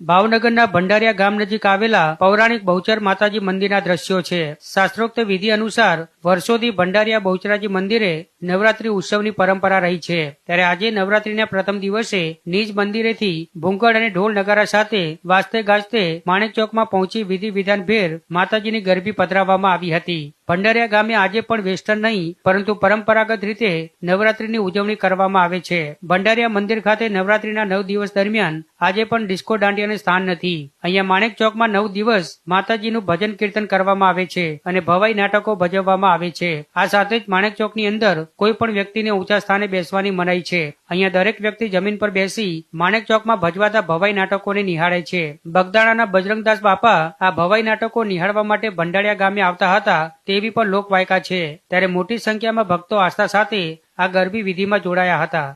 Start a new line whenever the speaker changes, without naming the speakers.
ભાવનગરના ભંડારિયા ગામ નજીક આવેલા પૌરાણિક બહુચર માતાજી મંદિરના દ્રશ્યો છે. શાસ્ત્રોક્ત વિધિ અનુસાર વર્ષોથી ભંડારિયા બહુચરાજી મંદિરે નવરાત્રી ઉત્સવની પરંપરા રહી છે. ત્યારે આજે નવરાત્રીના પ્રથમ દિવસે નિજ મંદિરેથી ભૂંગળ અને ઢોલ નગારા સાથે વાજતે ગાજતે માણેક ચોકમાં પહોંચી વિધિ વિધાન ભેર માતાજીની ગરબી પધરાવવામાં આવી હતી. ભંડારિયા ગામે આજે પણ વેસ્ટર્ન નહીં, પરંતુ પરંપરાગત રીતે નવરાત્રીની ઉજવણી કરવામાં આવે છે. ભંડારિયા મંદિર ખાતે નવરાત્રીના નવ દિવસ દરમિયાન આજે પણ ડિસ્કો દાંડિયાને સ્થાન નથી. અહીંયા માણેક ચોકમાં નવ દિવસ માતાજીનું ભજન કીર્તન કરવામાં આવે છે અને ભવાઈ નાટકો ભજવવામાં આવે છે. આ સાથે જ માણેક ચોકની અંદર કોઈ પણ વ્યક્તિને ઊંચા સ્થાને બેસવાની મનાઈ છે. અહીંયા દરેક વ્યક્તિ જમીન પર બેસી માણેક ચોકમાં ભજવાતા ભવાઈ નાટકોને નિહાળે છે. બગદાણાના બજરંગદાસ બાપા આ ભવાઈ નાટકો નિહાળવા માટે ભંડારિયા ગામે આવતા હતા તેવી પણ લોકવાયકા છે, ત્યારે મોટી સંખ્યામાં ભક્તો આસ્થા સાથે આ ગરબી વિધિમાં જોડાયા હતા.